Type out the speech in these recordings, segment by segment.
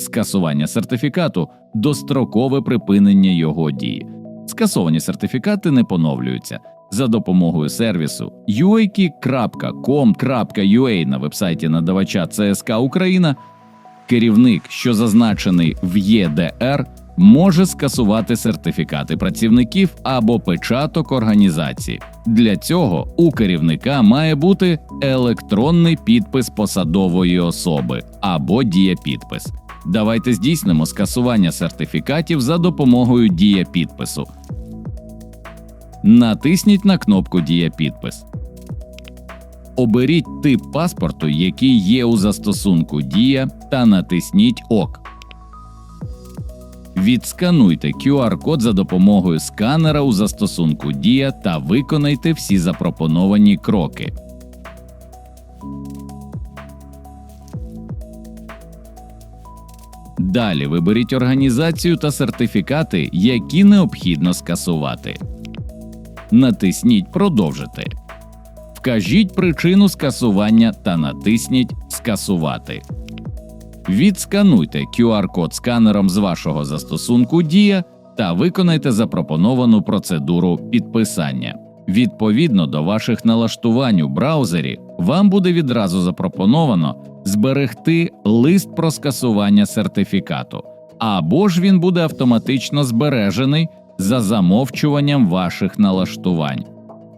скасування сертифікату, дострокове припинення його дії. Скасовані сертифікати не поновлюються. За допомогою сервісу uaki.com.ua на вебсайті надавача ЦСК Україна керівник, що зазначений в ЄДР, може скасувати сертифікати працівників або печаток організації. Для цього у керівника має бути електронний підпис посадової особи або дієпідпис. Давайте здійснимо скасування сертифікатів за допомогою дієпідпису. Натисніть на кнопку Дієпідпис. Оберіть тип паспорту, який є у застосунку Дія, та натисніть ОК. Відскануйте QR-код за допомогою сканера у застосунку Дія та виконайте всі запропоновані кроки. Далі виберіть організацію та сертифікати, які необхідно скасувати. Натисніть Продовжити. Вкажіть причину скасування та натисніть Скасувати. Відскануйте QR-код сканером з вашого застосунку Дія та виконайте запропоновану процедуру підписання. Відповідно до ваших налаштувань у браузері, вам буде відразу запропоновано зберегти лист про скасування сертифікату, або ж він буде автоматично збережений за замовчуванням ваших налаштувань.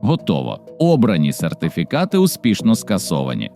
Готово. Обрані сертифікати успішно скасовані.